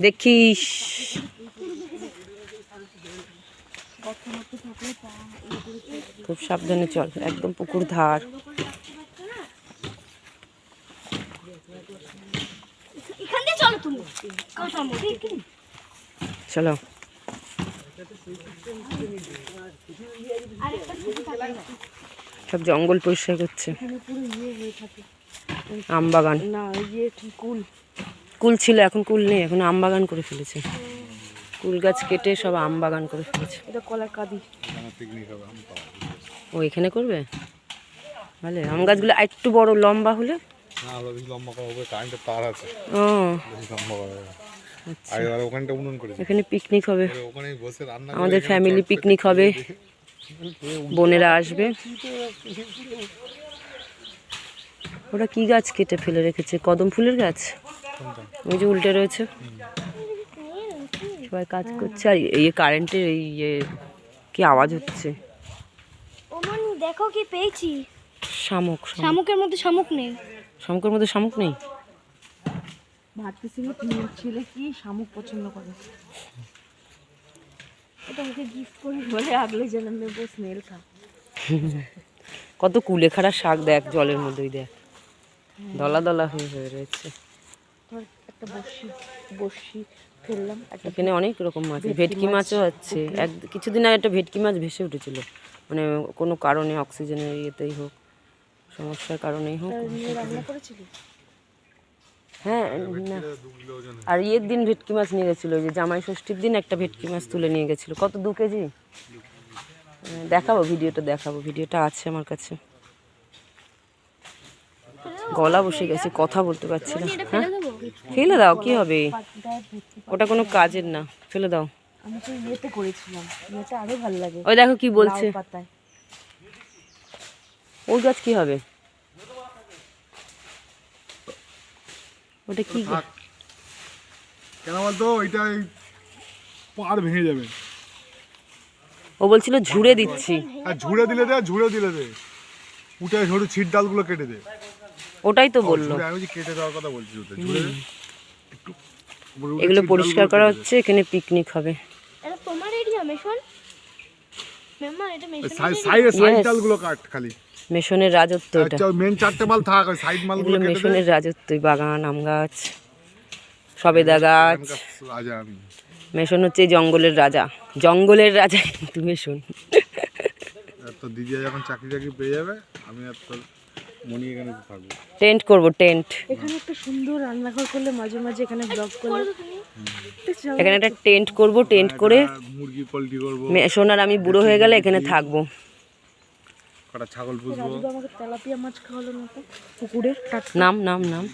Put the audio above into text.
দেখিস। খুব সাবধানে চল একদম পুকুর ধার। চলো সব জঙ্গল পরিষ্কার করছে। আমবাগান না ইয়ে কি কুল। কুল ছিল এখন কুল নেই এখন আম বাগান করে ফেলেছে। কুল গাছ কেটে সব আম বাগান করে ফেলেছে। এটা কলার কাদি। ও এখানে করবে? ভালো আম গাছগুলো একটু বড় লম্বা হলে? করেছে। এখানে পিকনিক হবে। আমাদের ফ্যামিলি পিকনিক হবে। বোনেরা আসবে। ওরা কি গাছ কেটে ফেলে রেখেছে? কদম ফুলের গাছ? ওই যে উল্টে রয়েছে। সবাই কাজ করছে আর এই কারেন্টের এই ইয়ে কি আওয়াজ হচ্ছে? দেখো কি পেয়েছি। শামুক শামুক। শামুকের মধ্যে শামুক নেই। শামুকের মধ্যে শামুক নেই? এর ছেলে কি শামুক পছন্দ করে। এটা ওকে গিফট করে। বলে আগলে স্মেল খা কত কুলেখাড়া শাক দেখ জলের মধ্যেই দেখ। দলা দলা হয়ে হয়ে রয়েছে। একটা বড়শি বড়শি ফেললাম এখানে অনেক রকম মাছ ভেটকি মাছও আছে। এক কিছুদিন আগে একটা ভেটকি মাছ ভেসে উঠেছিল। মানে কোনো কারণে অক্সিজেনের ইয়েতেই হোক সমস্যার কারণেই হোক নিয়ে রান্না করেছিলি? হ্যাঁ না। আর ইয়ের দিন ভেটকি মাছ নিয়ে গেছিল ওই যে জামাই ষষ্ঠীর দিন একটা ভেটকি মাছ তুলে নিয়ে গেছিল। কত দু কেজি? হ্যাঁ, দেখাবো ভিডিওটা দেখাবো। ভিডিওটা আছে আমার কাছে। গলা বসে গেছে কথা বলতে পারছি না। হ্যাঁ? ফেলে দাও কি হবে? ওটা কোনো কাজের না ফেলে দাও। আমি তো ইয়েতে করেছিলাম ইয়েতে আরও ভালো লাগে। ওই দেখো কি বলছে। ওই গাছ কি হবে? ওটা কি? কেন বলতো? এই পাড় ভেঙে যাবে। ও বলছিল ঝুড়ে দিচ্ছি। আর ঝুড়ে দিলে দে আর ঝুড়ে দিলে দে। উঠে ছোট ছিট ডালগুলো কেটে দে। ওটাই তো বলল। এগুলো পরিষ্কার করা হচ্ছে এখানে পিকনিক হবে। এটা তোমার এরিয়া মেশন? মেশনের রাজত্ব এটা। মেন চারটে মাল থাক সাইড মালগুলো মেশনের রাজত্ব বাগান আম গাছ সবেদা গাছ মেশন হচ্ছে এই জঙ্গলের রাজা। জঙ্গলের রাজা কিন্তু মেশন। দিদি যখন চাকরি চাকরি পেয়ে যাবে আমি আর তোর মনি এখানে থাকব। টেন্ট করব টেন্ট। এখানে একটা সুন্দর রান্নাঘর করলে মাঝে মাঝে এখানে ব্লগ করলে এখানে একটা টেন্ট করব টেন্ট করে মুরগি পোলট্রি করব। আর আমি বুড়ো হয়ে গেলে এখানে থাকব। কটা ছাগল পুষবো। আমাকে তেলাপিয়া মাছ খাওয়ালো না তো। নাম নাম নাম।